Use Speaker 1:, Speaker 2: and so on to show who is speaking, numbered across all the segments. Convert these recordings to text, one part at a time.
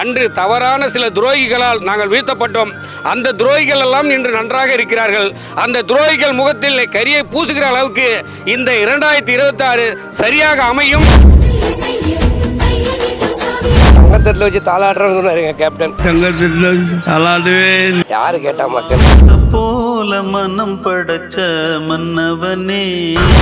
Speaker 1: அன்று தவறான சில துரோகிகளால் நாங்கள் வீழ்த்தப்பட்டோம். அந்த துரோகிகள் எல்லாம் இன்று நன்றாக இருக்கிறார்கள். அந்த துரோகிகள் முகத்தில் கரியை பூசுகிற அளவுக்கு இந்த இரண்டாயிரத்தி இருபத்தி ஆறு சரியாக அமையும்.
Speaker 2: தங்கத்தட்டில் வச்சு தாளாடுறோம்னு சொன்னாருங்க கேப்டன்
Speaker 3: தங்கத்தில் தலாடுவேன்
Speaker 2: யாரு கேட்டா மக்கள்?
Speaker 4: போல மனம் படைச்ச மன்னவனே.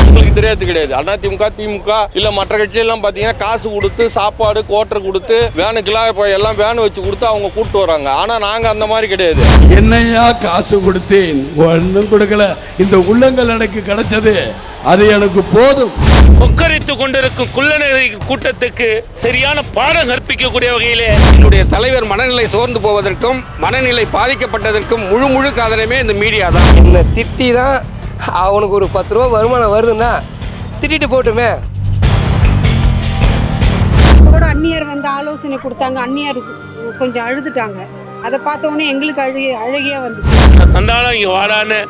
Speaker 5: உங்களுக்கு தெரியாது கிடையாது. அதிமுக திமுக இல்ல மற்ற கட்சி எல்லாம் பாத்தீங்கன்னா காசு கொடுத்து சாப்பாடு கோட்டர் கொடுத்து வேனுக்கெல்லாம் இப்போ எல்லாம் வேன் வச்சு கொடுத்து அவங்க கூட்டு வராங்க. ஆனா நாங்க அந்த மாதிரி கிடையாது.
Speaker 6: என்னையா காசு கொடுத்தேன்? ஒன்றும் கொடுக்கல. இந்த உள்ளங்கள் எனக்கு கிடைச்சது. அது எனக்கு போதும்.
Speaker 7: கொக்கரித்து கொண்டிருக்கும் குள்ளநெறி கூட்டத்துக்கு சரியான பாடம் கற்பிக்கக்கூடிய வகையிலே
Speaker 1: என்னுடைய தலைவர் மனநிலை சோர்ந்து போவதற்கும் மனநிலை பாதிக்கப்பட்டதற்கும் முழு முழு காரணமே இந்த மீடியா தான்.
Speaker 2: என்னை திட்டி தான் அவனுக்கு ஒரு பத்து ரூபா வருமானம் வருதுன்னா திட்டிட்டு போட்டுமே.
Speaker 8: கூட அந்நியர் வந்து ஆலோசனை கொடுத்தாங்க. அந்நியர் கொஞ்சம் அழுதுட்டாங்க. அதை பார்த்த உடனே எங்களுக்கு அழுகி அழகியா வந்துச்சு.
Speaker 7: சந்தானம் இங்கே வாடான்னு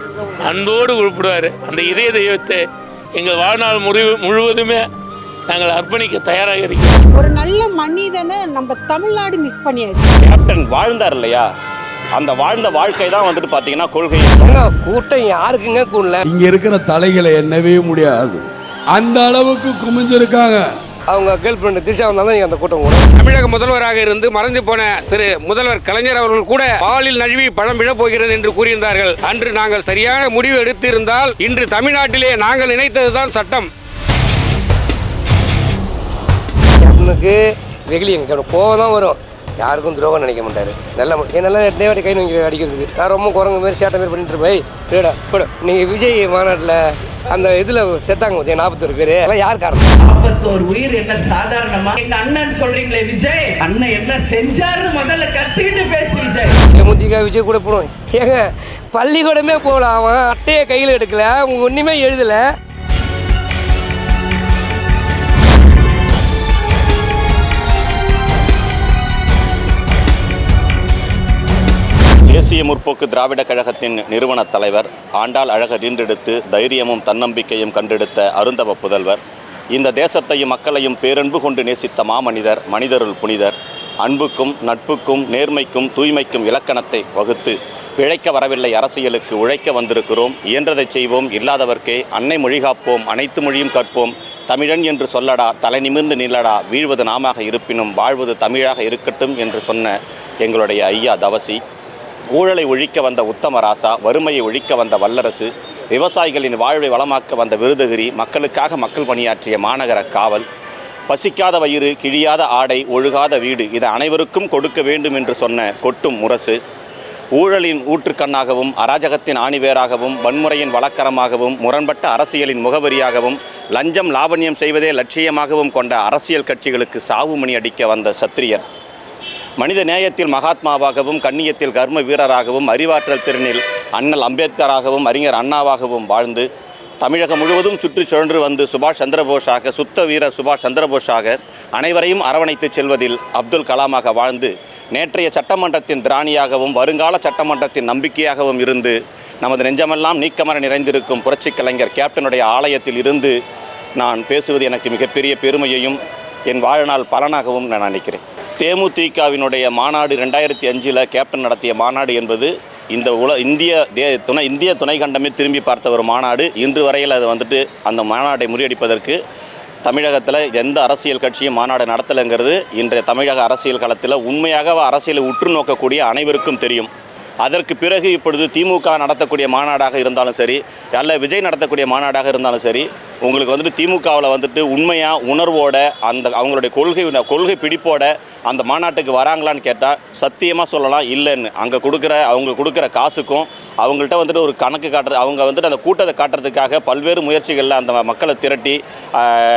Speaker 7: அன்போடு உருப்பிடுவார். அந்த இதய தெய்வத்தை எங்கள் வாழ்நாள் முழு முழுவதுமே நாங்கள் அர்ப்பணிக்க தயாராக இருக்கிறோம்
Speaker 8: ஒரு நல்ல மனிதனை நம்ம தமிழ்நாடு மிஸ் பண்ணியாச்சு.
Speaker 9: கேப்டன் வாழ்ந்தார் இல்லையா? அந்த வாழ்ந்த வாழ்க்கை தான் வந்துட்டு பார்த்தீங்கன்னா கொள்கை.
Speaker 2: கூட்டம் யாருக்குங்க கூடல?
Speaker 6: இங்க இருக்கிற தலைகளை எண்ணவே முடியாது. அந்த அளவுக்கு குமிஞ்சிருக்காங்க.
Speaker 2: அவங்க கேர்ள் ஃப்ரெண்டு திரிஷா வந்தாலும் நீங்கள் அந்த கூட்டம் கூட
Speaker 1: தமிழக முதல்வராக இருந்து மறைந்து போன திரு முதல்வர் கலைஞர் அவர்கள் கூட பாலில் நழுவி பழம் விழப் போகிறது என்று கூறியிருந்தார்கள். அன்று நாங்கள் சரியான முடிவு எடுத்திருந்தால் இன்று தமிழ்நாட்டிலே நாங்கள் நினைத்ததுதான் சட்டம்.
Speaker 2: கேப்டனுக்கு வெகுளி எங்க கோவம் தான் வரும். யாருக்கும் துரோகம் நினைக்க மாட்டாரு. நல்ல எட்டே வாட்டி கை நோக்கி அடிக்கிறதுக்கு. நான் ரொம்ப குரங்கு மாதிரி சேட்டை மாதிரி பண்ணிட்டு போய் கூட நீங்கள் விஜய் மாநாட்டில் அந்த இதில் செத்தாங்க பார்த்தீங்க நாற்பத்தொரு பேர். எல்லாம் யார் காரணம்?
Speaker 10: நாற்பத்தோரு உயிர் என்ன சாதாரணமா? எங்க அண்ணன் சொல்றீங்களே விஜய்? அண்ணன் என்ன செஞ்சாரு? முதல்ல கத்துக்கிட்டு பேசு விஜய்.
Speaker 2: தேமுதிக விஜய் கூட போகணும் ஏங்க பள்ளிக்கூடமே போகல அவன் அட்டையை கையில் எடுக்கல அவங்க ஒன்றுமே எழுதலை.
Speaker 9: தேசிய முற்போக்கு திராவிட கழகத்தின் நிறுவன தலைவர் ஆண்டாள் அழகர் நின்றெடுத்து தைரியமும் தன்னம்பிக்கையும் கண்டெடுத்த அருந்தவ புதல்வர் இந்த தேசத்தையும் மக்களையும் பேரன்பு கொண்டு நேசித்த மாமனிதர் மனிதருள் புனிதர் அன்புக்கும் நட்புக்கும் நேர்மைக்கும் தூய்மைக்கும் இலக்கணத்தை வகுத்து பிழைக்க வரவில்லை அரசியலுக்கு உழைக்க வந்திருக்கிறோம். இயன்றதை செய்வோம் இல்லாதவர்க்கே அன்னை மொழி காப்போம் அனைத்து மொழியும் கற்போம். தமிழன் என்று சொல்லடா தலை நிமிர்ந்து நில்லடா வீழ்வது நாமாக இருப்பினும் வாழ்வது தமிழாக இருக்கட்டும் என்று சொன்ன எங்களுடைய ஐயா தவசி. ஊழலை ஒழிக்க வந்த உத்தமராசா வறுமையை ஒழிக்க வந்த வல்லரசு விவசாயிகளின் வாழ்வை வளமாக்க வந்த விருதுகிரி மக்களுக்காக மக்கள் பணியாற்றிய மாநகர காவல் பசிக்காத வயிறு கிழியாத ஆடை ஒழுகாத வீடு இதை அனைவருக்கும் கொடுக்க வேண்டும் என்று சொன்ன கொட்டும் முரசு ஊழலின் ஊற்றுக்கண்ணாகவும் அராஜகத்தின் ஆணிவேராகவும் வன்முறையின் வழக்கரமாகவும் முரண்பட்ட அரசியலின் முகவரியாகவும் லஞ்சம் லாவண்யம் செய்வதே லட்சியமாகவும் கொண்ட அரசியல் கட்சிகளுக்கு சாவுமணி அடிக்க வந்த சத்திரியர். மனித நேயத்தில் மகாத்மாவாகவும் கண்ணியத்தில் கர்ம வீரராகவும் அறிவாற்றல் திறனில் அண்ணல் அம்பேத்கராகவும் அறிஞர் அண்ணாவாகவும் வாழ்ந்து தமிழகம் முழுவதும் சுற்றி சுழன்று வந்து சுபாஷ் சந்திரபோஸாக சுத்த வீரர் சுபாஷ் சந்திரபோஸாக அனைவரையும் அரவணைத்துச் செல்வதில் அப்துல் கலாமாக வாழ்ந்து நேற்றைய சட்டமன்றத்தின் திராணியாகவும் வருங்கால சட்டமன்றத்தின் நம்பிக்கையாகவும் இருந்து நமது நெஞ்சமெல்லாம் நீக்கமர நிறைந்திருக்கும் புரட்சி கலைஞர் கேப்டனுடைய ஆலயத்தில் இருந்து நான் பேசுவது எனக்கு மிகப்பெரிய பெருமையையும் என் வாழ்நாள் பலனாகவும் நான் நினைக்கிறேன். தேமுதிகவினுடைய மாநாடு ரெண்டாயிரத்தி அஞ்சில் கேப்டன் நடத்திய மாநாடு என்பது இந்த உல இந்திய தே துணை இந்திய துணை கண்டமே திரும்பி பார்த்த ஒரு மாநாடு. இன்று வரையில் அது வந்துட்டு அந்த மாநாட்டை முறியடிப்பதற்கு தமிழகத்தில் எந்த அரசியல் கட்சியும் மாநாடு நடத்தலைங்கிறது இன்றைய தமிழக அரசியல் களத்தில் உண்மையாக அரசியலை உற்று நோக்கக்கூடிய அனைவருக்கும் தெரியும். அதற்கு பிறகு இப்பொழுது திமுக நடத்தக்கூடிய மாநாடாக இருந்தாலும் சரி அல்ல விஜய் நடத்தக்கூடிய மாநாடாக இருந்தாலும் சரி உங்களுக்கு வந்துட்டு திமுகவில் வந்துட்டு உண்மையாக உணர்வோட அந்த அவங்களுடைய கொள்கை கொள்கை பிடிப்போட அந்த மாநாட்டுக்கு வராங்களான்னு கேட்டால் சத்தியமாக சொல்லலாம் இல்லைன்னு. அங்கே கொடுக்குற அவங்க கொடுக்குற காசுக்கும் அவங்கள்ட்ட வந்துட்டு ஒரு கணக்கு காட்டுறது அவங்க வந்துட்டு அந்த கூட்டத்தை காட்டுறதுக்காக பல்வேறு முயற்சிகளில் அந்த மக்களை திரட்டி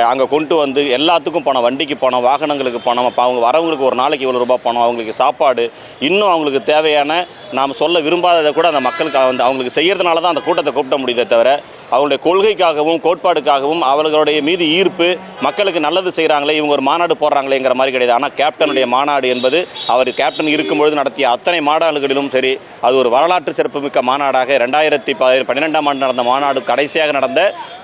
Speaker 9: அங்கே கொண்டு வந்து எல்லாத்துக்கும் பணம் வண்டிக்கு பணம் வாகனங்களுக்கு பணம் அப்போ அவங்க வரவங்களுக்கு ஒரு நாளைக்கு இவ்வளோ ரூபாய் பணம் அவங்களுக்கு சாப்பாடு இன்னும் அவங்களுக்கு தேவையான நாம் சொல்ல விரும்பாததை கூட அந்த மக்களுக்கு வந்து அவங்களுக்கு செய்கிறதுனால தான் அந்த கூட்டத்தை கூப்பிட முடியுதே தவிர அவங்களுடைய கொள்கைக்காகவும் கோட்பாடுக்காகவும் அவர்களுடைய மீது ஈர்ப்பு மக்களுக்கு நல்லது செய்கிறாங்களே இவங்க ஒரு மாநாடு போடுறாங்களேங்கிற மாதிரி கிடையாது. ஆனால் கேப்டனுடைய மாநாடு என்பது அவர் கேப்டன் இருக்கும்பொழுது நடத்திய அத்தனை மாநாடுகளிலும் சரி அது ஒரு வரலாற்று சிறப்புமிக்க மாநாடாக ரெண்டாயிரத்தி ப பன்னிரெண்டாம் ஆண்டு நடந்த மாநாடு கடைசியாக நடந்த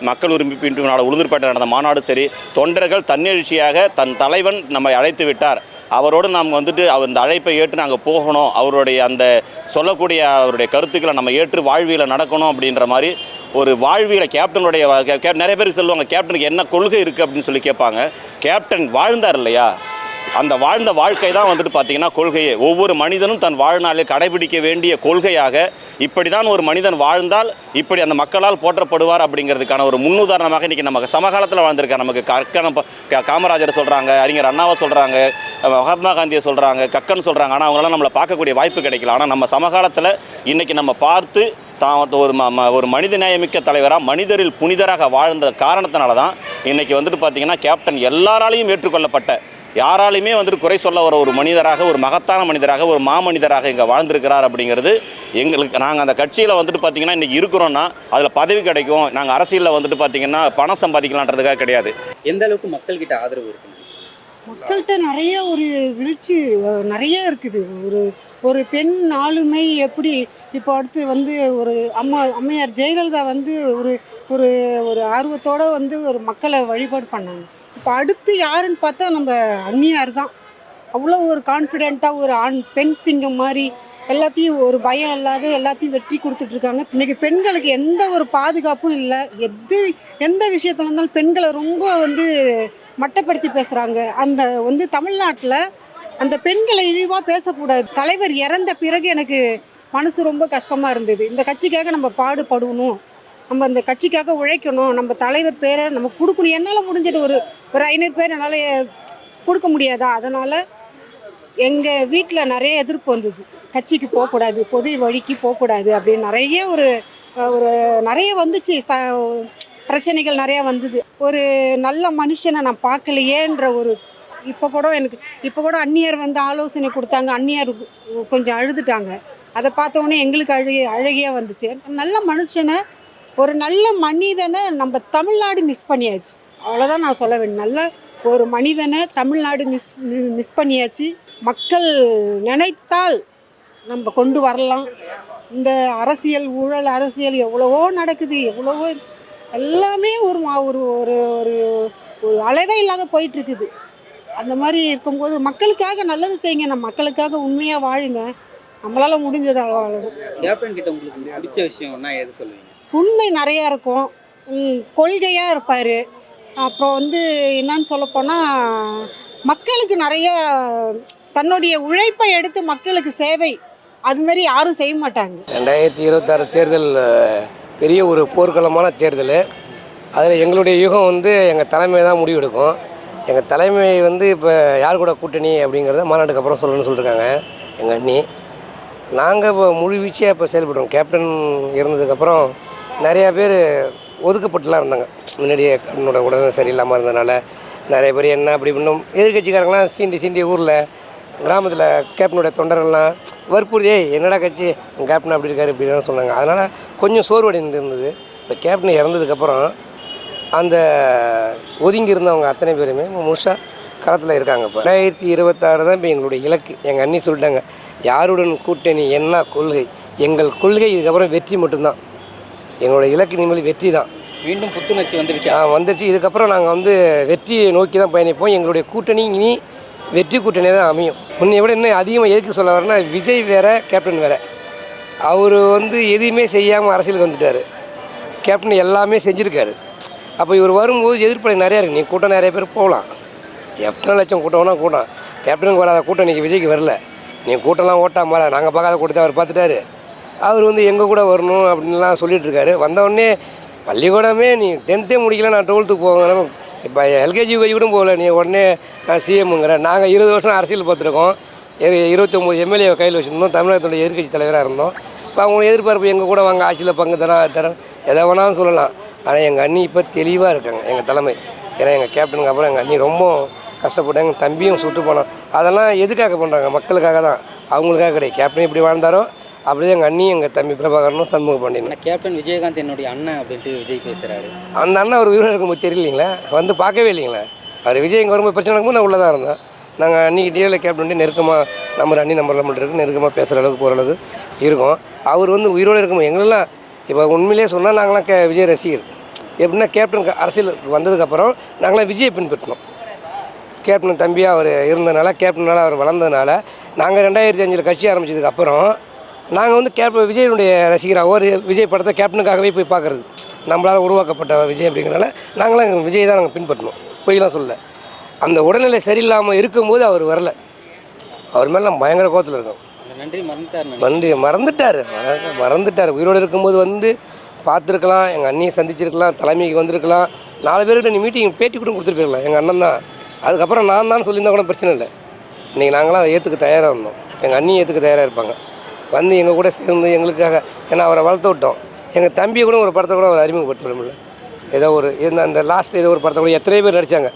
Speaker 9: மக்கள் உரிமை பின்பு நாடு உளுந்தூர்பேட்டை நடந்த மாநாடு சரி தொண்டர்கள் தன்னெழுச்சியாக தன் தலைவன் நம்மை அழைத்து விட்டார். அவரோடு நாம் வந்துட்டு அவர் இந்த அழைப்பை ஏற்று நாங்கள் போகணும் அவருடைய அந்த சொல்லக்கூடிய அவருடைய கருத்துக்களை நம்ம ஏற்று வாழ்வியில் நடக்கணும் அப்படின்ற மாதிரி ஒரு வாழ்வியல கேப்டனுடைய நிறைய பேருக்கு சொல்லுவாங்க கேப்டனுக்கு என்ன கொள்கை இருக்குது அப்படின்னு சொல்லி கேட்பாங்க. கேப்டன் வாழ்ந்தார் இல்லையா? அந்த வாழ்ந்த வாழ்க்கை தான் வந்துட்டு பார்த்தீங்கன்னா கொள்கையே. ஒவ்வொரு மனிதனும் தன் வாழ்நாளில் கடைபிடிக்க வேண்டிய கொள்கையாக இப்படி தான் ஒரு மனிதன் வாழ்ந்தால் இப்படி அந்த மக்களால் போற்றப்படுவார் அப்படிங்கிறதுக்கான ஒரு முன்னுதாரணமாக இன்றைக்கி நமக்கு சமகாலத்தில் வாழ்ந்திருக்கார். நமக்கு கக்கன் ப- க- காமராஜர் சொல்கிறாங்க அறிஞர் அண்ணாவை சொல்கிறாங்க மகாத்மா காந்தியை சொல்கிறாங்க கக்கன் சொல்கிறாங்க ஆனால் அவங்களாம் நம்மளை பார்க்கக்கூடிய வாய்ப்பு கிடைக்கல. ஆனால் நம்ம சமகாலத்தில் இன்றைக்கி நம்ம பார்த்து தான் ஒரு ம ம- ஒரு மனித நேயமிக்க தலைவராக மனிதரில் புனிதராக வாழ்ந்த காரணத்தினால தான் இன்றைக்கி வந்துட்டு பார்த்தீங்கன்னா கேப்டன் எல்லாராலையும் ஏற்றுக்கொள்ளப்பட்ட யாராலையுமே வந்துட்டு குறை சொல்ல வர ஒரு மனிதராக ஒரு மகத்தான மனிதராக ஒரு மாமனிதராக இங்கே வாழ்ந்திருக்கிறார் அப்படிங்கிறது எங்களுக்கு நாங்கள் அந்த கட்சியில் வந்துட்டு பார்த்தீங்கன்னா இன்றைக்கி இருக்கிறோன்னா அதில் பதவி கிடைக்கும். நாங்கள் அரசியலில் வந்துட்டு பார்த்தீங்கன்னா பணம் சம்பாதிக்கலான்றதுக்காக கிடையாது.
Speaker 11: எந்த அளவுக்கு மக்கள்கிட்ட ஆதரவு இருக்கு?
Speaker 8: மக்கள்கிட்ட நிறைய ஒரு வீழ்ச்சி நிறைய இருக்குது. ஒரு ஒரு பெண் ஆளுமை எப்படி இப்போ அடுத்து வந்து ஒரு அம்மா அம்மையார் ஜெயலலிதா வந்து ஒரு ஒரு ஒரு ஆர்வத்தோடு வந்து ஒரு மக்களை வழிபாடு பண்ணாங்க. இப்போ அடுத்து யாருன்னு பார்த்தா நம்ம அந்நியார் தான். அவ்வளோ ஒரு கான்ஃபிடெண்ட்டாக ஒரு ஆண் பெண் சிங்கம் மாதிரி எல்லாத்தையும் ஒரு பயம் இல்லாத எல்லாத்தையும் வெற்றி கொடுத்துட்ருக்காங்க இன்றைக்கி பெண்களுக்கு எந்த ஒரு பாதுகாப்பும் இல்லை. எது எந்த விஷயத்துல இருந்தாலும் பெண்களை ரொம்ப வந்து மட்டப்படுத்தி பேசுகிறாங்க அந்த வந்து தமிழ்நாட்டில் அந்த பெண்களை இழிவாக பேசக்கூடாது. தலைவர் இறந்த பிறகு எனக்கு மனசு ரொம்ப கஷ்டமாக இருந்தது. இந்த கட்சிக்காக நம்ம பாடுபடணும். நம்ம இந்த கட்சிக்காக உழைக்கணும். நம்ம தலைவர் பேரை நம்ம கொடுக்கணும். என்னால் முடிஞ்சது ஒரு ஒரு ஐநூறு பேர் என்னால் கொடுக்க முடியாதா? அதனால் எங்கள் வீட்டில் நிறைய எதிர்ப்பு வந்தது. கட்சிக்கு போகக்கூடாது பொது வழிக்கு போகக்கூடாது அப்படின்னு நிறைய ஒரு ஒரு நிறைய வந்துச்சு. ச பிரச்சனைகள் நிறையா வந்தது. ஒரு நல்ல மனுஷனை நான் பார்க்கலையேன்ற ஒரு இப்போ கூட எனக்கு இப்போ கூட அந்நியர் வந்து ஆலோசனை கொடுத்தாங்க. அந்நியர் கொஞ்சம் அழுதுட்டாங்க. அதை பார்த்தோன்னே எங்களுக்கு அழுகி அழகியாக வந்துச்சு. நல்ல மனுஷனை ஒரு நல்ல மனிதனை நம்ம தமிழ்நாடு மிஸ் பண்ணியாச்சு. அவ்வளோதான் நான் சொல்ல வேண்டும் நல்ல ஒரு மனிதனை தமிழ்நாடு மிஸ் மிஸ் பண்ணியாச்சு. மக்கள் நினைத்தால் நம்ம கொண்டு வரலாம். இந்த அரசியல் ஊழல் அரசியல் எவ்வளவோ நடக்குது எவ்வளவோ எல்லாமே ஒரு மா- ஒரு ஒரு ஒரு ஒரு அளவே இல்லாத போயிட்டுருக்குது. அந்த மாதிரி இருக்கும்போது மக்களுக்காக நல்லது செய்யுங்க. நம்ம மக்களுக்காக உண்மையாக வாழுங்க. நம்மளால் முடிஞ்சது அவ்வளோதான்
Speaker 11: கேப்டன் கிட்ட உங்களுக்கு பிடிச்ச விஷயம்னா எது சொல்லுவீங்க?
Speaker 8: உண்மை நிறையா இருக்கும். கொள்கையாக இருப்பார். அப்புறம் வந்து என்னன்னு சொல்லப்போனால் மக்களுக்கு நிறைய தன்னுடைய உழைப்பை எடுத்து மக்களுக்கு சேவை அதுமாரி யாரும் செய்ய மாட்டாங்க.
Speaker 2: ரெண்டாயிரத்தி இருபத்தாறு தேர்தல் பெரிய ஒரு போர்க்களமான தேர்தல். அதில் எங்களுடைய யுகம் வந்து எங்கள் தலைமை தான் முடிவெடுக்கும் எங்கள் தலைமை வந்து இப்போ யார் கூட கூட்டணி அப்படிங்கிறத மாநாட்டுக்கு அப்புறம் சொல்லணும்னு சொல்லியிருக்காங்க எங்கள் அண்ணி. நாங்கள் இப்போ முழு வீச்சியாக இப்போ செயல்படுறோம். கேப்டன் இருந்ததுக்கப்புறம் நிறையா பேர் ஒதுக்கப்பட்டுலாம் இருந்தாங்க. முன்னாடியே கண்ணோட உடனே சரியில்லாமல் இருந்ததுனால நிறைய பேர் என்ன அப்படி இன்னும் எதிர்கட்சிக்காரங்களாம் சீண்டி சீண்டி ஊரில் கிராமத்தில் கேப்டனுடைய தொண்டர்கள்லாம் வற்புறுத்தி "ஏய், என்னடா கட்சி? கேப்டன் அப்படி இருக்காரு இப்படின்னு சொன்னாங்க. அதனால் கொஞ்சம் சோர்வடைந்து இருந்தது. இப்போ கேப்டன் இறந்ததுக்கப்புறம் அந்த ஒதுங்கி இருந்தவங்க அத்தனை பேருமே முழுசாக களத்தில் இருக்காங்க இப்போ. ரெண்டாயிரத்தி இருபத்தாறு தான் இப்போ எங்களுடைய இலக்கு. எங்கள் அண்ணி சொல்லிட்டாங்க யாருடன் கூட்டணி என்ன கொள்கை? எங்கள் கொள்கை இதுக்கப்புறம் வெற்றி மட்டும்தான். எங்களோட இலக்கு இனிமேல் வெற்றி தான்.
Speaker 11: மீண்டும் புத்துணர்ச்சி வந்துருச்சு
Speaker 2: ஆ, வந்துருச்சு இதுக்கப்புறம் நாங்கள் வந்து வெற்றியை நோக்கி தான் பயணிப்போம். எங்களுடைய கூட்டணி இனி வெற்றி கூட்டணியாக தான் அமையும். முன்னை விட இன்னும் அதிகமாக எதுக்கு சொல்ல வரேன்னா விஜய் வேற கேப்டன் வேற. அவர் வந்து எதையுமே செய்யாமல் அரசியலுக்கு வந்துட்டார். கேப்டன் எல்லாமே செஞ்சுருக்காரு. அப்போ இவர் வரும்போது எதிர்ப்படை நிறையா இருக்குது நீ கூட்டம் நிறைய பேர் போகலாம். எத்தனை லட்சம் கூட்டம் வேணால் கூட்டம். கேப்டனுக்கு வராத கூட்டம் இன்றைக்கி விஜய்க்கு வரல. நீ கூட்டம்லாம் ஓட்டாம நாங்கள் பார்க்காத கூட்டத்தை அவர் பார்த்துட்டாரு. அவர் வந்து எங்கள் கூட வரணும் அப்படின்லாம் சொல்லிகிட்ருக்காரு வந்தவுடனே பள்ளிக்கூடமே நீ டென்த்தே முடிக்கல நான் டுவெல்த்துக்கு போவேன். இப்போ எல்கேஜி யூகேஜி கூட போகல. நீ உடனே நான் சிஎம்ங்கிற நாங்கள் இருபது வருஷம் அரசியல் பார்த்துருக்கோம். இருபத்தொம்போது எம்எல்ஏ கையில் வச்சுருந்தோம். தமிழகத்துடைய எதிர்க்கட்சி தலைவராக இருந்தோம். இப்போ அவங்க எதிர்பார்ப்பு எங்கள் கூட வாங்க ஆட்சியில் பங்கு தரேன் தரேன் எதை வேணாலும் சொல்லலாம். ஆனால் எங்கள் அண்ணி இப்போ தெளிவாக இருக்காங்க எங்கள் தலைமை. ஏன்னா எங்கள் கேப்டனுக்கு அப்புறம் எங்கள் அண்ணி ரொம்ப கஷ்டப்பட்டாங்க எங்கள் தம்பியும் சுட்டு போனோம் அதெல்லாம் எதுக்காக பண்ணுறாங்க மக்களுக்காக தான். அவங்களுக்காக கிடையாது. கேப்டன் எப்படி வாழ்ந்தாரோ அப்படியே எங்கள் அண்ணி எங்கள் தம்பி பிரபாகரனும் சண்முக பாண்டியனும்
Speaker 11: ஆனால் கேப்டன் விஜயகாந்த் என்னுடைய அண்ணன் அப்படின்ட்டு விஜய் பேசுறாரு.
Speaker 2: அந்த அண்ணன் அவர் உயிரோடு இருக்கும்போது தெரியலீங்களா? வந்து பார்க்கவே இல்லைங்களா? அவர் விஜய் இங்கே வரும்போது பிரச்சனை நடக்கும்போது நான் உள்ளே தான் இருந்தேன். நாங்கள் அன்றைக்கிட்டே இல்லை கேப்டன் நெருக்கமாக நம்பர் அண்ணி நம்பரில் மட்டும் இருக்கு நெருக்கமாக பேசுகிற அளவுக்கு போகிற அளவுக்கு இருக்கும். அவர் வந்து உயிரோடு இருக்கும்போது எங்களெல்லாம் இப்போ உண்மையிலே சொன்னால் நாங்களாம் கே விஜய் ரசிகர். எப்படின்னா கேப்டன் அரசியலுக்கு வந்ததுக்கப்புறம் நாங்களாம் விஜயை பின்பற்றினோம். கேப்டன் தம்பியாக அவர் இருந்ததுனால கேப்டனால் அவர் வளர்ந்ததுனால நாங்கள் ரெண்டாயிரத்தி அஞ்சில் கட்சி ஆரம்பிச்சதுக்கப்புறம் நாங்கள் வந்து கேப்டன் விஜயனுடைய ரசிகராக ஒரு விஜய் படத்தை கேப்டனுக்காகவே போய் பார்க்குறது. நம்மளால் உருவாக்கப்பட்ட விஜய் அப்படிங்கிறனால நாங்களாம் விஜய் தான் நாங்கள் பின்பற்றினோம் பொய்லாம் சொல்ல அந்த உடல்நிலை சரியில்லாமல் இருக்கும்போது அவர் வரல. அவர் மேலே நான் பயங்கர கோவத்தில் இருக்கோம்.
Speaker 11: நன்றி மறந்துட்டார்
Speaker 2: நன்றி மறந்துட்டார். மறந்து- மறந்துட்டார். உயிரோடு இருக்கும்போது வந்து பார்த்துருக்கலாம் எங்கள் அண்ணியை சந்திச்சிருக்கலாம் தலைமைக்கு வந்திருக்கலாம். நாலு பேர்கிட்ட நீ மீட்டிங் பேட்டி கூட போயிருக்கலாம். எங்கள் அண்ணன் தான். அதுக்கப்புறம் நான் தான் சொல்லியிருந்தா கூட பிரச்சனை இல்லை. இன்றைக்கி நாங்களாம் அதை ஏற்றுக்க தயாராக இருந்தோம். எங்கள் அண்ணியும் ஏற்றுக்க தயாராக இருப்பாங்க. வந்து எங்கள் கூட சேர்ந்து எங்களுக்காக ஏன்னா அவரை வளர்த்து விட்டோம். எங்கள் தம்பியை கூட ஒரு படத்தை கூட அவர் அறிமுகப்படுத்த விட முடியல. ஏதோ ஒரு இந்த அந்த லாஸ்ட்டில் ஏதோ ஒரு படத்தை கூட எத்தனை பேர் நடித்தாங்க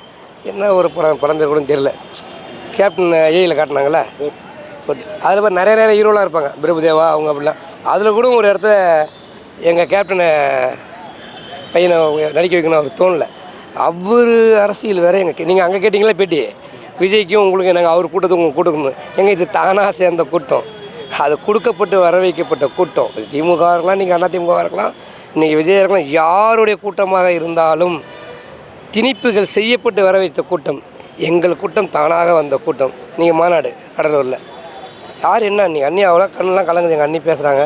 Speaker 2: என்ன ஒரு படம் படம் பேர் கூட தெரில கேப்டன் ஏயில் காட்டினாங்களே பட் அதில் பாரு நிறைய நிறைய ஹீரோலாம் இருப்பாங்க. பிரபுதேவா அவங்க அப்படிலாம். அதில் கூட ஒரு இடத்த எங்கள் கேப்டனை பையனை நடிக்க வைக்கணும் அவர் தோணல. அவர் அரசியல் வேறு எங்கள் நீங்கள் அங்கே கேட்டிங்களா பேட்டி? விஜய்க்கும் உங்களுக்கு நாங்கள் அவர் கூட்டத்துக்கு உங்கள் கொடுக்கணும் எங்கள் இது தானாக சேர்ந்த கூட்டம்? அது கொடுக்கப்பட்டு வர வைக்கப்பட்ட கூட்டம். இது திமுக இருக்கலாம் நீங்கள் அதிமுக திமுக இருக்கலாம் இன்றைக்கி விஜய் இருக்கலாம் யாருடைய கூட்டமாக இருந்தாலும் திணிப்புகள் செய்யப்பட்டு வர வைத்த கூட்டம் எங்கள் கூட்டம் தானாக வந்த கூட்டம். நீங்கள் மாநாடு கடலூரில். யார் என்ன அண்ணி? அண்ணி அவ்வளோ கண்ணெலாம் கலங்குது எங்கள் அண்ணி பேசுகிறாங்க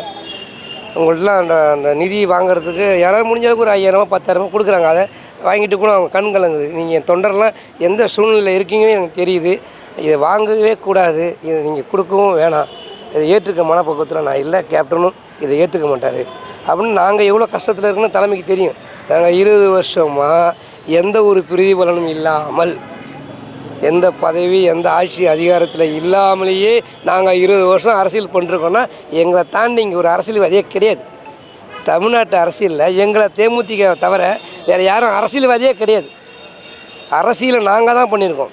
Speaker 2: உங்கள்ட்டலாம் அந்த அந்த நிதி வாங்குறதுக்கு யாராவது முடிஞ்சதுக்கு ஒரு ஐயாயிரமா பத்தாயிரமா கொடுக்குறாங்க. அதை வாங்கிட்டு கூட அவங்க கண் கலங்குது. நீங்கள் என் தொண்டர்லாம் எந்த சூழ்நிலையில் இருக்கீங்கன்னு எனக்கு தெரியுது. இதை வாங்கவே கூடாது. இதை நீங்கள் கொடுக்கவும் வேணாம். இதை ஏற்றுக்க மனப்பக்குவத்தில் நான் இல்லை கேப்டனும் இதை ஏற்றுக்க மாட்டார். அப்படின்னு நாங்கள் எவ்வளோ கஷ்டத்தில் இருக்குன்னு தலைமைக்கு தெரியும். நாங்கள் இருபது வருஷமாக எந்த ஒரு பிரதிபலனும் இல்லாமல் எந்த பதவி எந்த ஆட்சி அதிகாரத்தில் இல்லாமலேயே நாங்கள் இருபது வருஷம் அரசியல் பண்ணிருக்கோன்னா எங்களை தாண்டி இங்கே ஒரு அரசியல்வாதியே கிடையாது. தமிழ்நாட்டு அரசியலில் எங்களை தேமுதிக தவிர வேறு யாரும் அரசியல்வாதியே கிடையாது. அரசியலை நாங்கள் தான் பண்ணியிருக்கோம்.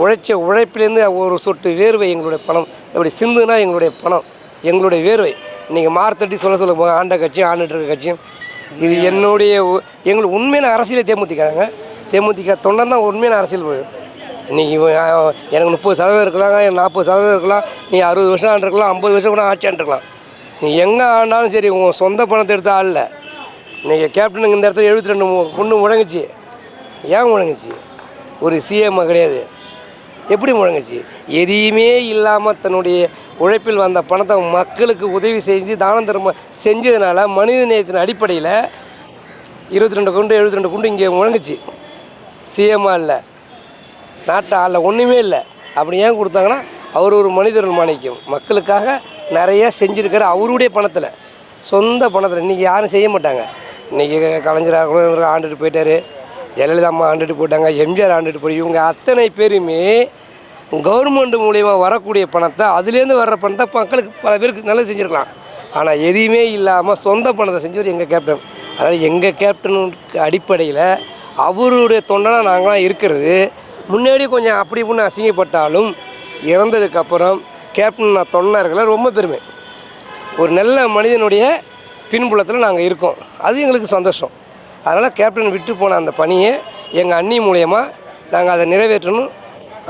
Speaker 2: உழைச்ச உழைப்பிலேருந்து ஒரு சொட்டு வேர்வை எங்களுடைய பணம். இப்படி சிந்துனா எங்களுடைய பணம். எங்களுடைய வேர்வை. இன்றைக்கி மார்த்தட்டி சொல்ல சொல்ல போக ஆண்ட கட்சியும் ஆண்டுட்டு இருக்க கட்சியும். இது என்னுடைய எங்களுக்கு உண்மையான அரசியலை தேமுதிகாங்க தேமுதிக தொண்டன் தான் உண்மையான அரசியல் இன்றைக்கி எனக்கு முப்பது சதவீதம் இருக்கலாம் நாற்பது சதவீதம் இருக்கலாம் நீ அறுபது வருஷம் ஆண்டிருக்கலாம் ஐம்பது வருஷம் கூட ஆட்சி ஆண்டிருக்கலாம். நீ எங்கே ஆண்டாலும் சரி உன் சொந்த பணத்தை எடுத்த ஆளில். நீங்கள் கேப்டனுக்கு இந்த இடத்துல எழுபத்தி ரெண்டு பொண்ணு முழங்குச்சு ஏன் முழங்குச்சு ஒரு சிஎம் கிடையாது. எப்படி முழங்குச்சு எதையுமே இல்லாமல் தன்னுடைய உழைப்பில் வந்த பணத்தை மக்களுக்கு உதவி செஞ்சு தானம் தர்மம் செஞ்சதுனால மனித நேயத்தின் அடிப்படையில் இருபத்தி ரெண்டு குண்டு எழுபத்தி ரெண்டு குண்டு இங்கே முழங்குச்சு சிஎம்மா இல்லை. நாட்டு ஆளில் ஒன்றுமே இல்லை. அப்படி ஏன் கொடுத்தாங்கன்னா அவர் ஒரு மனிதர் மாணிக்கம். மக்களுக்காக நிறைய செஞ்சுருக்காரு அவருடைய பணத்தில். சொந்த பணத்தில். இன்றைக்கி யாரும் செய்ய மாட்டாங்க. இன்றைக்கி கலைஞராக கூட ஆண்டுட்டு போயிட்டார். ஜெயலலிதா அம்மா ஆண்டுட்டு போயிட்டாங்க. எம்ஜிஆர் ஆண்டுட்டு போய் இவங்க அத்தனை பேருமே கவர்மெண்ட் மூலயமா வரக்கூடிய பணத்தை அதுலேருந்து வர்ற பணத்தை மக்களுக்கு பல பேருக்கு நல்லது செஞ்சுருக்கலாம். ஆனால் எதையுமே இல்லாமல் சொந்த பணத்தை செஞ்சவர் எங்கள் கேப்டன் அதாவது எங்கள் கேப்டனுக்கு அடிப்படையில் அவருடைய தொண்டனாக நாங்களாம் இருக்கிறது. முன்னாடி கொஞ்சம் அப்படி இப்படின்னு அசிங்கப்பட்டாலும் இறந்ததுக்கப்புறம் கேப்டன் நான் தொண்டர்களை ரொம்ப பெருமை. ஒரு நல்ல மனிதனுடைய பின்புலத்தில் நாங்கள் இருக்கோம். அது எங்களுக்கு சந்தோஷம். அதனால் கேப்டன் விட்டு போன அந்த பணியை எங்கள் அண்ணி மூலயமா நாங்கள் அதை நிறைவேற்றணும்.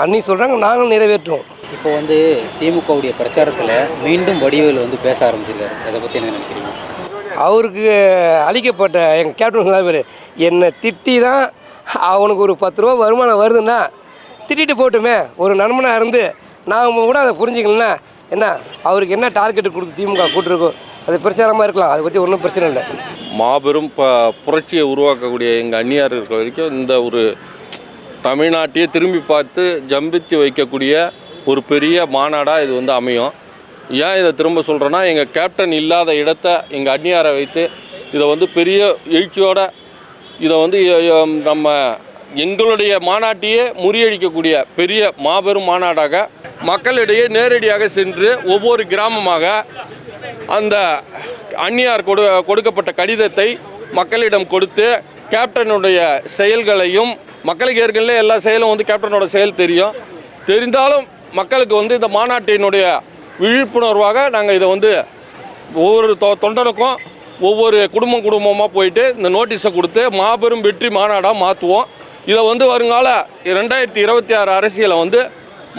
Speaker 2: அண்ணி சொல்கிறாங்க நாங்களும் நிறைவேற்றுவோம்.
Speaker 11: இப்போ வந்து திமுகவுடைய பிரச்சாரத்தில் மீண்டும் வடிவேலு வந்து பேச ஆரம்பிச்சிருக்காரு. அதை பற்றி என்ன நினைக்கிறீங்க?
Speaker 2: அவருக்கு அளிக்கப்பட்ட எங்கள் கேப்டன் சொன்னார் பேர் என்னை திட்டி தான் அவனுக்கு ஒரு பத்து ரூபா வருமானம் வருதுன்னா திட்டிட்டு போட்டுமே ஒரு நண்பனாக இருந்து நான் கூட அதை புரிஞ்சுக்கலன்னா என்ன? அவருக்கு என்ன டார்கெட் கொடுத்து திமுக கூட்டிருக்கோம் அது பிரச்சாரமாக இருக்கலாம். அதை பற்றி ஒன்றும் பிரச்சனை இல்லை.
Speaker 5: மாபெரும் ப புரட்சியை உருவாக்கக்கூடிய எங்கள் அந்நியார் இருக்கிற வரைக்கும் இந்த ஒரு தமிழ்நாட்டையே திரும்பி பார்த்து ஜம்பித்து வைக்கக்கூடிய ஒரு பெரிய மாநாடாக இது வந்து அமையும். ஏன் இதை திரும்ப சொல்கிறேன்னா எங்கள் கேப்டன் இல்லாத இடத்த எங்கள் அந்நியாரை வைத்து இதை வந்து பெரிய எழுச்சியோட இதை வந்து நம்ம எங்களுடைய மாநாட்டையே முறியடிக்கக்கூடிய பெரிய மாபெரும் மாநாடாக மக்களிடையே நேரடியாக சென்று ஒவ்வொரு கிராமமாக அந்த அந்நியார் கொடு கொடுக்கப்பட்ட கடிதத்தை மக்களிடம் கொடுத்து கேப்டனுடைய செயல்களையும் மக்களுக்கு ஏற்கனவே எல்லா செயலும் வந்து கேப்டனோட செயல் தெரியும். தெரிந்தாலும் மக்களுக்கு வந்து இந்த மாநாட்டினுடைய விழிப்புணர்வாக நாங்கள் இதை வந்து ஒவ்வொரு தொ தொண்டனுக்கும் ஒவ்வொரு குடும்பம் குடும்பமாக போயிட்டு இந்த நோட்டீஸை கொடுத்து மாபெரும் வெற்றி மாநாடாக மாற்றுவோம் இதை வந்து வருங்கால ரெண்டாயிரத்தி இருபத்தி ஆறு அரசியலை வந்து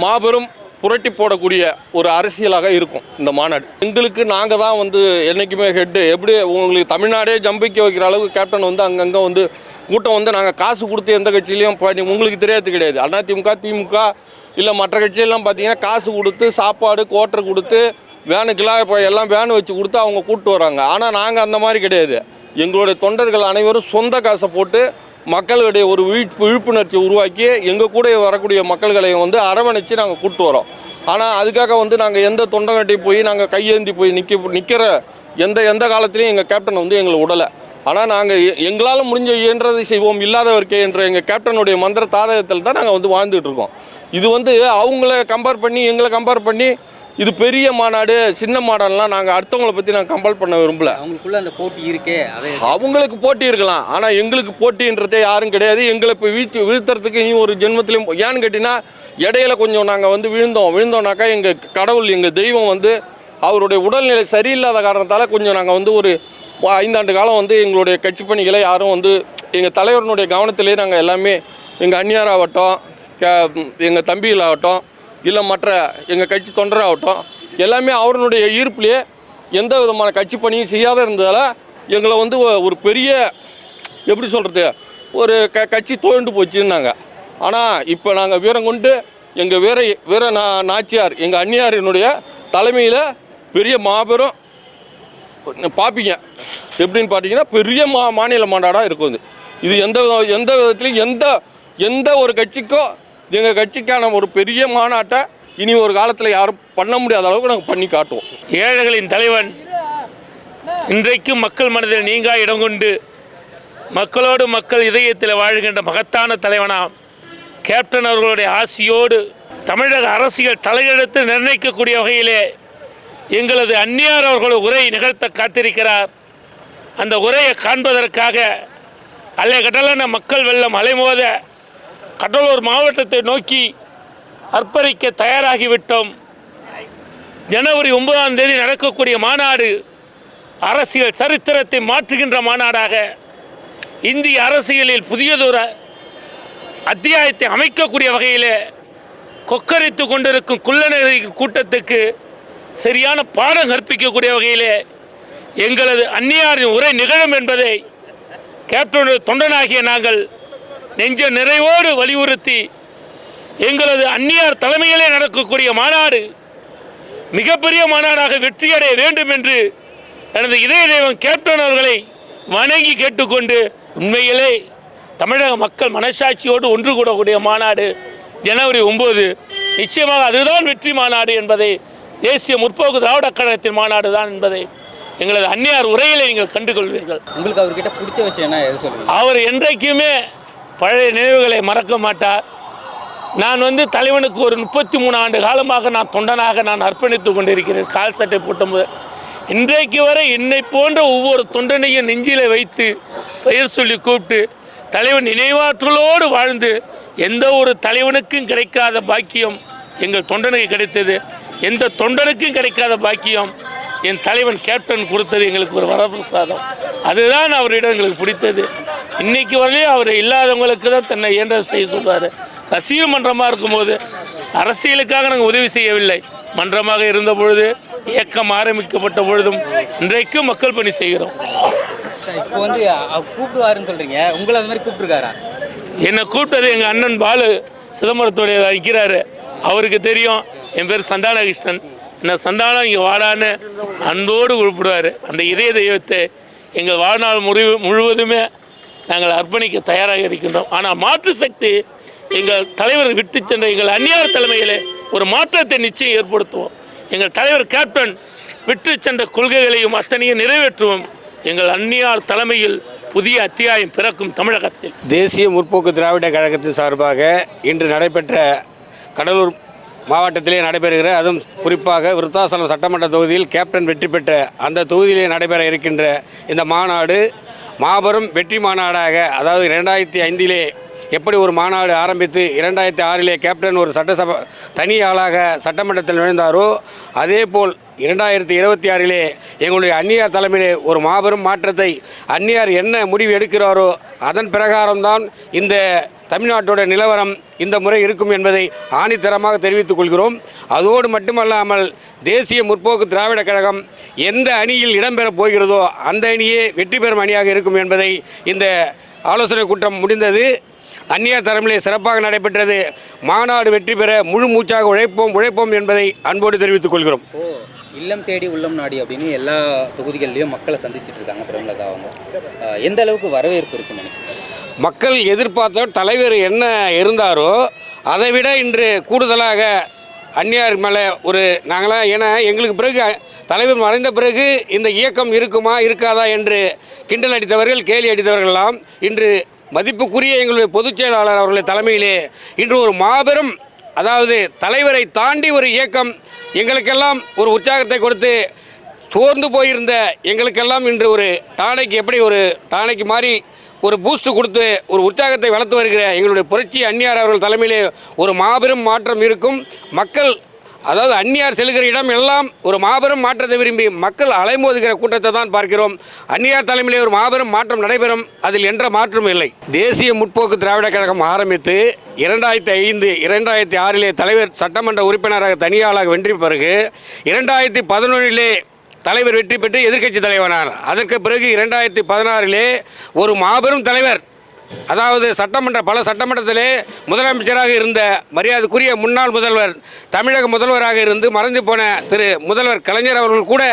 Speaker 5: மாபெரும் புரட்டி போடக்கூடிய ஒரு அரசியலாக இருக்கும் இந்த மாநாடு. எங்களுக்கு நாங்கள் தான் வந்து என்றைக்குமே ஹெட்டு எப்படி உங்களுக்கு தமிழ்நாடே ஜம்பிக்க வைக்கிற அளவுக்கு கேப்டன் வந்து அங்கங்கே வந்து கூட்டம் வந்து நாங்கள் காசு கொடுத்து எந்த கட்சியிலையும் பண்ணி உங்களுக்கு தெரியாது கிடையாது. அதிமுக திமுக இல்லை மற்ற கட்சியெல்லாம் பார்த்தீங்கன்னா காசு கொடுத்து சாப்பாடு கோட்டர் கொடுத்து வேனுக்கெல்லாம் இப்போ எல்லாம் வேனு வச்சு கொடுத்து அவங்க கூப்பிட்டு வராங்க ஆனால் நாங்கள் அந்த மாதிரி கிடையாது. எங்களுடைய தொண்டர்கள் அனைவரும் சொந்த காசை போட்டு மக்களுடைய ஒரு விழிப்பு விழிப்புணர்ச்சி உருவாக்கி எங்கள் கூட வரக்கூடிய மக்கள்களை வந்து அரவணைச்சு நாங்கள் கூப்பிட்டு வரோம். ஆனால் அதுக்காக வந்து நாங்கள் எந்த தொண்டங்கட்டையும் போய் நாங்கள் கையேந்தி போய் நிற்க நிற்கிற எந்த எந்த காலத்துலேயும் எங்கள் கேப்டன் வந்து எங்களை விடலை ஆனால் நாங்கள் எங்களால் முடிஞ்ச இயன்றதை செய்வோம் இல்லாதவர்க்கே என்ற எங்கள் கேப்டனுடைய மந்திர தாதகத்தில் தான் நாங்கள் வந்து வாழ்ந்துட்டு இருக்கோம். இது வந்து அவங்கள கம்பேர் பண்ணி எங்களை கம்பேர் பண்ணி இது பெரிய மாநாடு சின்ன மாநாடுலாம் நாங்கள் அடுத்தவங்களை பற்றி நான் கம்பேர் பண்ண விரும்பல.
Speaker 11: அவங்களுக்குள்ள அந்த போட்டி இருக்கே
Speaker 5: அவங்களுக்கு போட்டி இருக்கலாம். ஆனால் எங்களுக்கு போட்டின்றதே யாரும் கிடையாது. எங்களை இப்போ வீழ்ச்சி வீழ்த்துறதுக்கு இனி ஒரு ஜென்மத்திலையும் ஏன்னு கேட்டிங்கன்னா இடையில கொஞ்சம் நாங்கள் வந்து விழுந்தோம். விழுந்தோம்னாக்கா எங்கள் கடவுள் எங்கள் தெய்வம் வந்து அவருடைய உடல்நிலை சரியில்லாத காரணத்தால் கொஞ்சம் நாங்கள் வந்து ஒரு ஐந்தாண்டு காலம் வந்து எங்களுடைய கட்சி பணிகளை யாரும் வந்து எங்கள் தலைவரனுடைய கவனத்திலே நாங்கள் எல்லாமே எங்கள் அந்நியாராகட்டும் எங்கள் தம்பிகளாகட்டும் இல்லை மற்ற எங்கள் கட்சி தொண்டராகட்டும் எல்லாமே அவருடைய ஈர்ப்புலேயே எந்த விதமான கட்சி பணியும் செய்யாத இருந்ததால் எங்களை வந்து ஒரு பெரிய எப்படி சொல்கிறது ஒரு க கட்சி தோண்டு போச்சுன்னாங்க. ஆனால் இப்போ நாங்கள் வீரம் கொண்டு எங்கள் வீர வீர நா நாச்சியார் எங்கள் அந்நியாரினுடைய தலைமையில் பெரிய மாபெரும் பார்ப்பீங்க எப்படின்னு பார்த்தீங்கன்னா பெரிய மா மாநில மாநாடாக இருக்கும் இது. இது எந்த வித எந்த விதத்துலையும் எந்த எந்த ஒரு கட்சிக்கும் எங்கள் கட்சிக்கான ஒரு பெரிய மாநாட்டை இனி ஒரு காலத்தில் யாரும் பண்ண முடியாத அளவுக்கு நாங்கள் பண்ணி காட்டுவோம்.
Speaker 7: ஏழைகளின் தலைவன் இன்றைக்கும் மக்கள் மனதில் நீங்கா இடம் கொண்டு மக்களோடு மக்கள் இதயத்தில் வாழ்கின்ற மகத்தான தலைவனாம் கேப்டன் அவர்களுடைய ஆசியோடு தமிழக அரசியல் தலையெடுத்து நிர்ணயிக்கக்கூடிய வகையிலே எங்களது அந்நியார் அவர்கள் உரை நிகழ்த்த காத்திருக்கிறார். அந்த உரையை காண்பதற்காக அல்லை கடலான மக்கள் வெள்ளம் அலைமோத கடலூர் மாவட்டத்தை நோக்கி அர்ப்பணிக்க தயாராகிவிட்டோம். ஜனவரி ஒன்பதாம் தேதி நடக்கக்கூடிய மாநாடு அரசியல் சரித்திரத்தை மாற்றுகின்ற மாநாடாக இந்திய அரசியலில் புதியதொரு அத்தியாயத்தை அமைக்கக்கூடிய வகையில் கொக்கரித்து கொண்டிருக்கும் குள்ளநகரி கூட்டத்துக்கு சரியான பாடம் கற்பிக்கக்கூடிய வகையில் எங்களது அந்நியாரின் உரை நிகழும் என்பதை கேப்டனுடைய தொண்டனாகிய நாங்கள் நெஞ்ச நிறைவோடு வலியுறுத்தி எங்களது அந்நியார் தலைமையிலே நடக்கக்கூடிய மாநாடு மிகப்பெரிய மாநாடாக வெற்றியடைய வேண்டும் என்று எனது இதய தெய்வம் கேப்டன் அவர்களை வணங்கி கேட்டுக்கொண்டு உண்மையிலே தமிழக மக்கள் மனசாட்சியோடு ஒன்று கூடக்கூடிய மாநாடு ஜனவரி ஒன்பது நிச்சயமாக அதுதான் வெற்றி மாநாடு என்பதை தேசிய முற்போக்கு திராவிட கழகத்தின் மாநாடு தான் என்பதை எங்களது அந்நியார் உரையிலே நீங்கள் கண்டுகொள்வீர்கள்.
Speaker 11: உங்களுக்கு அவர்கிட்ட பிடிச்ச விஷயம் என்ன?
Speaker 7: அவர் என்றைக்குமே பழைய நினைவுகளை மறக்க மாட்டார். நான் வந்து தலைவனுக்கு ஒரு முப்பத்தி மூணு ஆண்டு காலமாக நான் தொண்டனாக நான் அர்ப்பணித்து கொண்டிருக்கிறேன். கால் சட்டை போட்டும்போது இன்றைக்கு வரை என்னை போன்ற ஒவ்வொரு தொண்டனையும் நெஞ்சில வைத்து பெயர் சொல்லி கூப்பிட்டு தலைவன் நினைவாற்றலோடு வாழ்ந்து எந்த ஒரு தலைவனுக்கும் கிடைக்காத பாக்கியம் எங்கள் தொண்டனுக்கு கிடைத்தது. எந்த தொண்டனுக்கும் கிடைக்காத பாக்கியம் என் தலைவன் கேப்டன் கொடுத்தது எங்களுக்கு ஒரு வரப்பிரசாதம். அதுதான் அவரிடம் எங்களுக்கு பிடித்தது. இன்னைக்கு வரையிலும் அவர் இல்லாதவங்களுக்கு தான் தன்னை இயன்றதை செய்ய சொல்வார் ரசிகர் மன்றமாக இருக்கும்போது அரசியலுக்காக நாங்கள் உதவி செய்யவில்லை. மன்றமாக இருந்த பொழுது இயக்கம் ஆரம்பிக்கப்பட்ட பொழுதும் இன்றைக்கும் மக்கள் பணி செய்கிறோம்.
Speaker 11: இப்போ வந்து கூப்பிடுவாருன்னு சொல்றீங்க. உங்களை அது மாதிரி கூப்பிட்டுருக்காரா?
Speaker 7: என்னை கூப்பிட்டது எங்கள் அண்ணன் பாலு சிதம்பரத்துடைய நிற்கிறாரு அவருக்கு தெரியும். என் பேர் சந்தான கிருஷ்ணன் என்ன சந்தானம் இங்கே வாடான்னு அன்போடு குறிப்பிடுவார். அந்த இதய தெய்வத்தை எங்கள் வாழ்நாள் முறிவு முழுவதுமே நாங்கள் அர்ப்பணிக்க தயாராக இருக்கின்றோம். ஆனால் மாற்று சக்தி எங்கள் தலைவர் விட்டு சென்ற எங்கள் அந்நியார் தலைமையிலே ஒரு மாற்றத்தை நிச்சயம் ஏற்படுத்துவோம். எங்கள் தலைவர் கேப்டன் விட்டு சென்ற கொள்கைகளையும் அத்தனையும் நிறைவேற்றுவோம். எங்கள் அந்நியார் தலைமையில் புதிய அத்தியாயம் பிறக்கும் தமிழகத்தில்.
Speaker 1: தேசிய முற்போக்கு திராவிட கழகத்தின் சார்பாக இன்று நடைபெற்ற கடலூர் மாவட்டத்திலே நடைபெறுகிற அதுவும் குறிப்பாக விருத்தாசலம் சட்டமன்ற தொகுதியில் கேப்டன் வெற்றி பெற்ற அந்த தொகுதியிலே நடைபெற இருக்கின்ற இந்த மாநாடு மாபெரும் வெற்றி மாநாடாக அதாவது இரண்டாயிரத்தி ஐந்திலே எப்படி ஒரு மாநாடு ஆரம்பித்து இரண்டாயிரத்தி ஆறிலே கேப்டன் ஒரு சட்டசபை தனி ஆளாக சட்டமன்றத்தில் நுழைந்தாரோ அதேபோல் இரண்டாயிரத்தி இருபத்தி ஆறிலே எங்களுடைய அந்நியார் தலைமையிலே ஒரு மாபெரும் மாற்றத்தை அந்நியார் என்ன முடிவு எடுக்கிறாரோ அதன் பிரகாரம்தான் இந்த தமிழ்நாட்டோட நிலவரம் இந்த முறை இருக்கும் என்பதை ஆணித்தரமாக தெரிவித்துக் கொள்கிறோம். அதோடு மட்டுமல்லாமல் தேசிய முற்போக்கு திராவிட கழகம் எந்த அணியில் இடம்பெறப் போகிறதோ அந்த அணியே வெற்றி பெறும் அணியாக இருக்கும் என்பதை இந்த ஆலோசனை கூட்டம் முடிந்தது. அந்நிய தரமிலே சிறப்பாக நடைபெற்றது. மாநாடு வெற்றி பெற முழு மூச்சாக உழைப்போம் உழைப்போம் என்பதை அன்போடு தெரிவித்துக் கொள்கிறோம்.
Speaker 11: இல்லம் தேடி உள்ளம் நாடி அப்படின்னு எல்லா தொகுதிகள்லையும் மக்களை சந்திச்சிட்டு இருக்காங்க பிரேமலதா அவங்க எந்த அளவுக்கு வரவேற்பு இருக்குன்னு நினைக்கிறேன்
Speaker 1: மக்கள் எதிர்பார்த்த தலைவர் என்ன இருந்தாரோ அதை விட இன்று கூடுதலாக அந்நியார் மேலே ஒரு நாங்களாம் ஏன்னா எங்களுக்கு பிறகு தலைவர் மறைந்த பிறகு இந்த இயக்கம் இருக்குமா இருக்காதா என்று கிண்டல் அடித்தவர்கள் கேலி அடித்தவர்களெல்லாம் இன்று மதிப்புக்குரிய எங்களுடைய பொதுச் செயலாளர் அவர்களுடைய தலைமையிலே இன்று ஒரு மாபெரும் அதாவது தலைவரை தாண்டி ஒரு இயக்கம் எங்களுக்கெல்லாம் ஒரு உற்சாகத்தை கொடுத்து சோர்ந்து போயிருந்த எங்களுக்கெல்லாம் இன்று ஒரு டானைக்கு எப்படி ஒரு டானைக்கு மாதிரி ஒரு பூஸ்ட் கொடுத்து ஒரு உற்சாகத்தை வளர்த்து வருகிற எங்களுடைய புரட்சி அந்நியார் அவர்கள் தலைமையிலே ஒரு மாபெரும் மாற்றம் இருக்கும். மக்கள் அதாவது அந்நியார் செல்கிற இடம் எல்லாம் ஒரு மாபெரும் மாற்றத்தை விரும்பி மக்கள் அலைமோதுகிற கூட்டத்தை தான் பார்க்கிறோம். அந்நியார் தலைமையிலே ஒரு மாபெரும் மாற்றம் நடைபெறும். அதில் என்ற மாற்றம் இல்லை. தேசிய முற்போக்கு திராவிட கழகம் ஆரம்பித்து இரண்டாயிரத்தி ஐந்து இரண்டாயிரத்தி ஆறிலே தலைவர் சட்டமன்ற உறுப்பினராக தனியாளாக வென்ற பிறகு இரண்டாயிரத்தி பதினொன்றிலே தலைவர் வெற்றி பெற்று எதிர்க்கட்சி தலைவனார். அதற்கு பிறகு இரண்டாயிரத்தி பதினாறிலே ஒரு மாபெரும் தலைவர் அதாவது சட்டமன்ற பல சட்டமன்றத்திலே முதலமைச்சராக இருந்த மரியாதைக்குரிய முன்னாள் முதல்வர் தமிழக முதல்வராக இருந்து மறைந்து போன திரு முதல்வர் கலைஞர் அவர்கள் கூட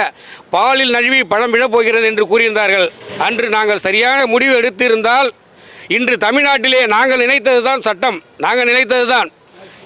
Speaker 1: பாலில் நழுவி பழம் விழப்போகிறது என்று கூறியிருந்தார்கள். அன்று நாங்கள் சரியான முடிவு எடுத்திருந்தால் இன்று தமிழ்நாட்டிலே நாங்கள் நினைத்தது தான் சட்டம். நாங்கள் நினைத்தது தான்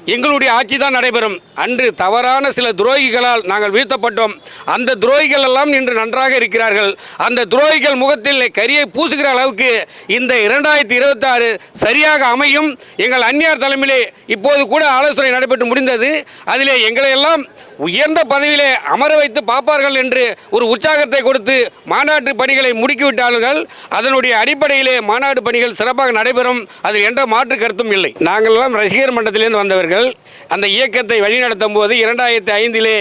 Speaker 1: எங்களுடைய ஆட்சி தான் நடைபெறும். அன்று தவறான சில துரோகிகளால் நாங்கள் வீழ்த்தப்பட்டோம். அந்த துரோகிகள் எல்லாம் இன்று நன்றாக இருக்கிறார்கள். அந்த துரோகிகள் முகத்தில் கரியை பூசுகிற அளவுக்கு இந்த இரண்டாயிரத்தி இருபத்தாறு சரியாக அமையும். எங்கள் அந்நியார் தலைமையிலே இப்போது கூட ஆலோசனை நடைபெற்று முடிந்தது. அதிலே எங்களையெல்லாம் உயர்ந்த பதவியிலே அமர வைத்து பார்ப்பார்கள் என்று ஒரு உற்சாகத்தை கொடுத்து மாநாட்டு பணிகளை முடுக்கிவிட்டார்கள். அதனுடைய அடிப்படையிலே மாநாடு பணிகள் சிறப்பாக நடைபெறும். அதில் எந்த மாற்று கருத்தும் இல்லை. நாங்கள் ரசிகர் மன்றத்திலிருந்து வந்தவர்கள். அந்த இயக்கத்தை வழிநடத்தும் போது இரண்டாயிரத்தி ஐந்திலே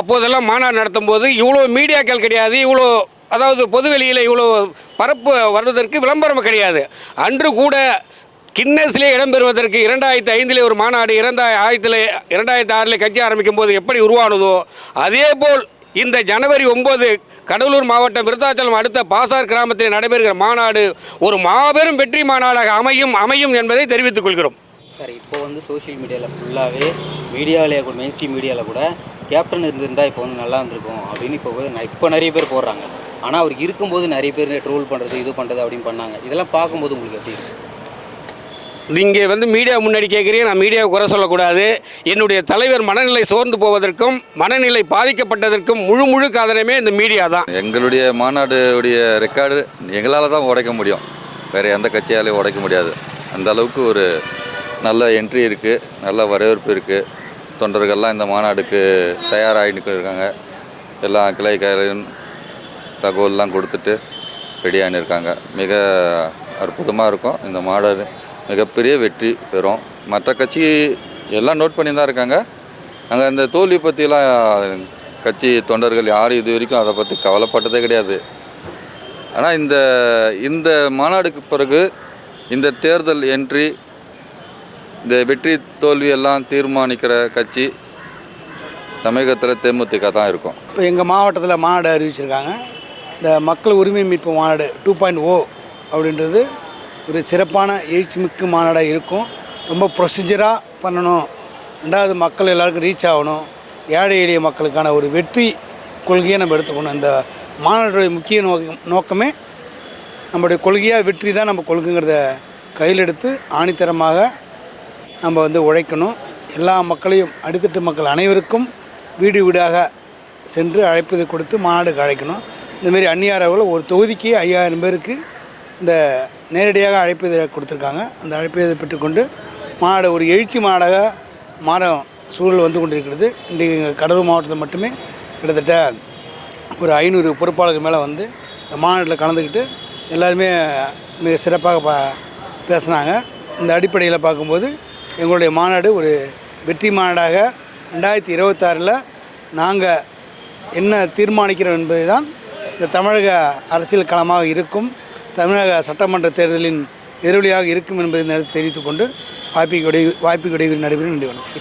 Speaker 1: அப்போதெல்லாம் மாநாடு நடத்தும் போது இவ்வளோ மீடியாக்கள் கிடையாது. இவ்வளோ அதாவது பொதுவெளியில் இவ்வளோ பரப்பு வருவதற்கு விளம்பரம் கிடையாது. அன்று கூட கின்னஸிலே இடம்பெறுவதற்கு இரண்டாயிரத்தி ஐந்திலே ஒரு மாநாடு இரண்டாய் ஆயிரத்தில் இரண்டாயிரத்தி ஆறில் கட்சி ஆரம்பிக்கும் போது எப்படி உருவானதோ அதே போல் இந்த ஜனவரி ஒன்பது கடலூர் மாவட்டம் விருத்தாச்சலம் அடுத்த பாசார் கிராமத்தில் நடைபெறுகிற மாநாடு ஒரு மாபெரும் வெற்றி மாநாடாக அமையும் அமையும் என்பதை தெரிவித்துக் கொள்கிறோம்.
Speaker 11: சார் இப்போ வந்து சோஷியல் மீடியாவில் ஃபுல்லாகவே மீடியாவிலே கூட மெயின் ஸ்ட்ரீம் மீடியாவில் கூட கேப்டன் இருந்திருந்தால் இப்போ வந்து நல்லா இருந்திருக்கும் அப்படின்னு இப்போ வந்து இப்போ நிறைய பேர் போடுறாங்க. ஆனால் அவர் இருக்கும்போது நிறைய பேர் ட்ரோல் பண்ணுறது இது பண்ணுறது அப்படின்னு பண்ணாங்க. இதெல்லாம் பார்க்கும்போது உங்களுக்கு எப்படி
Speaker 1: இங்கே வந்து மீடியா முன்னாடி கேட்குறீங்க நான் மீடியாவை குறை சொல்லக்கூடாது. என்னுடைய தலைவர் மனநிலை சோர்ந்து போவதற்கும் மனநிலை பாதிக்கப்பட்டதற்கும் முழு முழு காரணமே இந்த மீடியா தான்.
Speaker 12: எங்களுடைய மாநாடுடைய ரெக்கார்டு எங்களால் தான் உடைக்க முடியும். வேறு எந்த கட்சியாலையும் உடைக்க முடியாது. அந்த அளவுக்கு ஒரு நல்ல என்ட்ரி இருக்குது நல்ல வரவேற்பு இருக்குது தொண்டர்கள்லாம் இந்த மாநாடுக்கு தயாராகிட்டு இருக்காங்க எல்லாம் கிளை கையிலும் தகவல்லாம் கொடுத்துட்டு ரெடியாகின்னு இருக்காங்க மிக அற்புதமாக இருக்கும் இந்த மாநாடு. மிகப்பெரிய வெற்றி பெறும். மற்ற கட்சி எல்லாம் நோட் பண்ணி தான் இருக்காங்க. அங்கே இந்த தோல்வி பற்றிலாம் கட்சி தொண்டர்கள் யாரும் இது வரைக்கும் அதை பற்றி கவலைப்பட்டதே கிடையாது. ஆனால் இந்த இந்த மாநாடுக்கு பிறகு இந்த தேர்தல் என்ட்ரி இந்த வெற்றி தோல்வி எல்லாம் தீர்மானிக்கிற கட்சி தமிழகத்தில் தேமுதிக தான் இருக்கும்.
Speaker 13: இப்போ எங்கள் மாவட்டத்தில் மாநாடு அறிவிச்சிருக்காங்க. இந்த மக்கள் உரிமை மீட்பு மாநாடு டூ பாயிண்ட் ஓ அப்படின்றது ஒரு சிறப்பான எழுச்சிமிக்க மாநாடாக இருக்கும். ரொம்ப ப்ரொசீஜராக பண்ணணும். ரெண்டாவது மக்கள் எல்லாருக்கும் ரீச் ஆகணும். ஏழை எளிய மக்களுக்கான ஒரு வெற்றி கொள்கையை நம்ம எடுத்துக்கணும். இந்த மாநாட்டுடைய முக்கிய நோக்கம் நோக்கமே நம்மளுடைய கொள்கையாக வெற்றி தான் நம்ம கொள்கைங்கிறத கையில் எடுத்து ஆணித்தரமாக நம்ம வந்து உழைக்கணும். எல்லா மக்களையும் அடித்தட்டு மக்கள் அனைவருக்கும் வீடு வீடாக சென்று அழைப்பதை கொடுத்து மாநாடுக்கு அழைக்கணும். இந்தமாரி அந்நியார் அவர்கள் ஒரு தொகுதிக்கு ஐயாயிரம் பேருக்கு இந்த நேரடியாக அழைப்பு கொடுத்துருக்காங்க. அந்த அழைப்பு பெற்றுக்கொண்டு மாநாடு ஒரு எழுச்சி மாடாக மாற சூழல் வந்து கொண்டிருக்கிறது. இன்றைக்கு எங்கள் கடலூர் மாவட்டத்தில் மட்டுமே கிட்டத்தட்ட ஒரு ஐநூறு பொறுப்பாளர்கள் மேலே வந்து இந்த மாநாட்டில் கலந்துக்கிட்டு எல்லாருமே மிக சிறப்பாக பா பேசினாங்க. இந்த அடிப்படையில் பார்க்கும்போது எங்களுடைய மாநாடு ஒரு வெற்றி மாநாடாக ரெண்டாயிரத்தி இருபத்தாறில் நாங்கள் என்ன தீர்மானிக்கிறோம் என்பது தான் இந்த தமிழக அரசியல் களமாக இருக்கும். தமிழக சட்டமன்ற தேர்தலின் எதிரொலியாக இருக்கும் என்பதை தெரிவித்துக் கொண்டு வாய்ப்பு கிடை வாய்ப்பு கிடை நடைபெறும். நன்றி வணக்கம்.